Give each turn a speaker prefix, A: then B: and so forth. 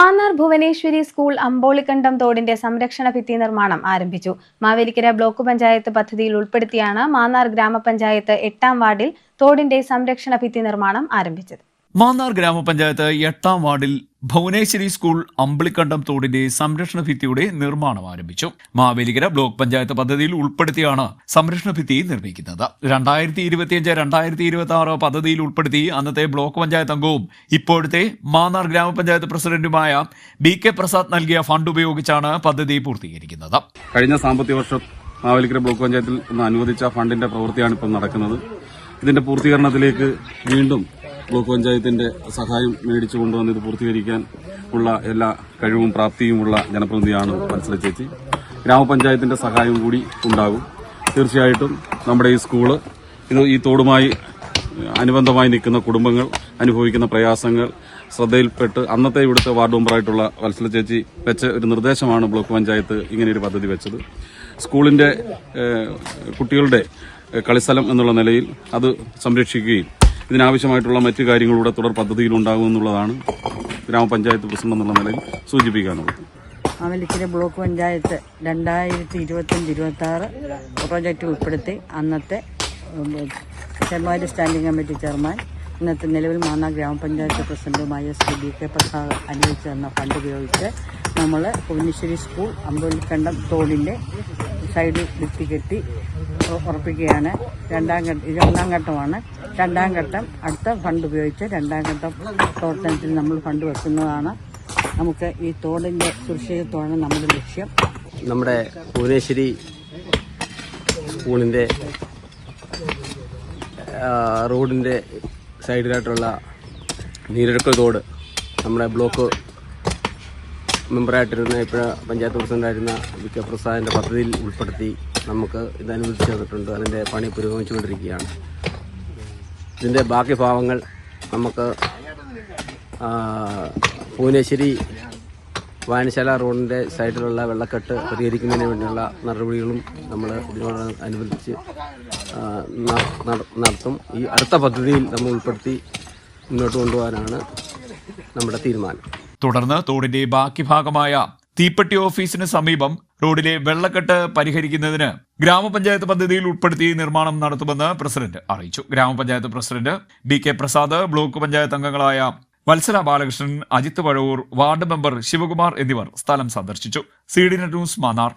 A: Mannar Bhuvaneswari school Ambolikkandam തോടിന്റെ സംരക്ഷണ ഭിത്തി നിർമ്മാണം ആരംഭിച്ചു. മാവേലിക്കര ബ്ലോക്ക് പഞ്ചായത്ത് പദ്ധതിയിൽ ഉൾപ്പെടുത്തിയാണ് മാന്നാർ ഗ്രാമപഞ്ചായത്ത് എട്ടാം വാർഡിൽ തോടിന്റെ സംരക്ഷണ ഭിത്തി നിർമ്മാണം ആരംഭിച്ചത്.
B: മാന്നാർ ഗ്രാമപഞ്ചായത്ത് എട്ടാം വാർഡിൽ ഭുവനേശ്വരി സ്കൂൾ അമ്പിളിക്കണ്ടം തോടിന്റെ സംരക്ഷണ ഭിത്തിയുടെ നിർമ്മാണം ആരംഭിച്ചു. മാവേലിക്കര ബ്ലോക്ക് പഞ്ചായത്ത് പദ്ധതിയിൽ ഉൾപ്പെടുത്തിയാണ് സംരക്ഷണ ഭിത്തി നിർമ്മിക്കുന്നത്. രണ്ടായിരത്തി ഇരുപത്തിയഞ്ച് രണ്ടായിരത്തി ഇരുപത്തി ആറ് പദ്ധതിയിൽ ഉൾപ്പെടുത്തി അന്നത്തെ ബ്ലോക്ക് പഞ്ചായത്ത് അംഗവും ഇപ്പോഴത്തെ മാന്നാർ ഗ്രാമപഞ്ചായത്ത് പ്രസിഡന്റുമായ ബി കെ പ്രസാദ് നൽകിയ ഫണ്ട് ഉപയോഗിച്ചാണ് പദ്ധതി പൂർത്തീകരിക്കുന്നത്.
C: കഴിഞ്ഞ സാമ്പത്തിക വർഷം മാവേലിക്കര ബ്ലോക്ക് പഞ്ചായത്തിൽ അനുവദിച്ച ഫണ്ടിന്റെ പ്രവൃത്തിയാണ് ഇപ്പോൾ നടക്കുന്നത്. ഇതിന്റെ പൂർത്തീകരണത്തിലേക്ക് വീണ്ടും ബ്ലോക്ക് പഞ്ചായത്തിന്റെ സഹായം മേടിച്ചു കൊണ്ടുവന്ന് ഇത് പൂർത്തീകരിക്കാൻ ഉള്ള എല്ലാ കഴിവും പ്രാപ്തിയുമുള്ള ജനപ്രതിനിധിയാണ് മത്സര ചേച്ചി. ഗ്രാമപഞ്ചായത്തിന്റെ സഹായം കൂടി ഉണ്ടാകും. തീർച്ചയായിട്ടും നമ്മുടെ ഈ സ്കൂൾ ഈ തോടുമായി അനുബന്ധമായി നിൽക്കുന്ന കുടുംബങ്ങൾ അനുഭവിക്കുന്ന പ്രയാസങ്ങൾ ശ്രദ്ധയിൽപ്പെട്ട് അന്നത്തെ ഇവിടുത്തെ വാർഡ് മെമ്പറായിട്ടുള്ള വത്സല ചേച്ചി വെച്ച ഒരു നിർദ്ദേശമാണ് ബ്ലോക്ക് പഞ്ചായത്ത് ഇങ്ങനെ ഒരു പദ്ധതി വെച്ചത്. സ്കൂളിന്റെ കുട്ടികളുടെ കളിസ്ഥലം എന്നുള്ള നിലയിൽ അത് സംരക്ഷിക്കുകയും ഇതിനാവശ്യമായിട്ടുള്ള മറ്റു കാര്യങ്ങളുടെ തുടർ പദ്ധതിയിൽ ഉണ്ടാകുമെന്നുള്ളതാണ് ഗ്രാമപഞ്ചായത്ത് പ്രസിഡന്റ് എന്നുള്ള നിലയിൽ സൂചിപ്പിക്കാനുള്ളത്.
D: മാവേലിക്കര ബ്ലോക്ക് പഞ്ചായത്ത് രണ്ടായിരത്തി ഇരുപത്തഞ്ച് ഇരുപത്തി ആറ് പ്രോജക്റ്റ് ഉൾപ്പെടുത്തി അന്നത്തെ ചെമ്മാരി സ്റ്റാൻഡിംഗ് കമ്മിറ്റി ചെയർമാൻ ഇന്നത്തെ നിലവിൽ മാന്നാർ ഗ്രാമപഞ്ചായത്ത് പ്രസിഡന്റുമായ ശ്രീ ബി കെ പ്രസാദ് അനുവദിച്ചു തന്ന ഫണ്ട് ഉപയോഗിച്ച് നമ്മൾ ഭുവനേശ്വരി സ്കൂൾ അമ്പലക്കണ്ടം തോടിന്റെ സൈഡിൽ ഭിത്തി കെട്ടി ഉറപ്പിക്കുകയാണ്. രണ്ടാം ഘട്ടം രണ്ടാം ഘട്ടമാണ്. രണ്ടാം ഘട്ടം അടുത്ത ഫണ്ട് ഉപയോഗിച്ച് രണ്ടാം ഘട്ടം പ്രവർത്തനത്തിൽ നമ്മൾ ഫണ്ട് വെക്കുന്നതാണ്. നമുക്ക് ഈ തോടിന്റെ സുരക്ഷിതത്വമാണ് നമ്മുടെ ലക്ഷ്യം.
E: നമ്മുടെ ഭുവനേശ്വരി സ്കൂളിന്റെ റോഡിന്റെ സൈഡിലായിട്ടുള്ള നീരൊഴുക്കൽ തോട് നമ്മുടെ ബ്ലോക്ക് മെമ്പറായിട്ടിരുന്ന ഇപ്പോൾ പഞ്ചായത്ത് പ്രസിഡന്റായിരുന്ന വി കെ പ്രസാദിന്റെ പദ്ധതിയിൽ ഉൾപ്പെടുത്തി നമുക്ക് ഇത് അനുവദിച്ചു തന്നിട്ടുണ്ട്. അതിന്റെ പണി പുരോഗമിച്ചുകൊണ്ടിരിക്കുകയാണ്. ഇതിന്റെ ബാക്കി ഭാവങ്ങൾ നമുക്ക് ഭുവനേശ്വരി വായനശാല റോഡിന്റെ സൈഡിലുള്ള വെള്ളക്കെട്ട് പരിഹരിക്കുന്നതിന് വേണ്ടിയുള്ള നടപടികളും നമ്മൾ ഇതിനോട് അനുബന്ധിച്ച് നടത്തും. ഈ അടുത്ത പദ്ധതിയിൽ നമ്മൾ ഉൾപ്പെടുത്തി മുന്നോട്ട് കൊണ്ടുപോകാനാണ് നമ്മുടെ തീരുമാനം.
B: തുടർന്ന് തോടിന്റെ ബാക്കി ഭാഗമായ തീപ്പെട്ടി ഓഫീസിന് സമീപം റോഡിലെ വെള്ളക്കെട്ട് പരിഹരിക്കുന്നതിന് ഗ്രാമപഞ്ചായത്ത് പദ്ധതിയിൽ ഉൾപ്പെടുത്തി നിർമ്മാണം നടത്തുമെന്ന് പ്രസിഡന്റ് അറിയിച്ചു. ഗ്രാമപഞ്ചായത്ത് president B K Prasad block panchayat അംഗങ്ങളായ വത്സല ബാലകൃഷ്ണൻ അജിത് പഴവൂർ വാർഡ് മെമ്പർ ശിവകുമാർ എന്നിവർ സ്ഥലം സന്ദർശിച്ചു. C D news Mannar.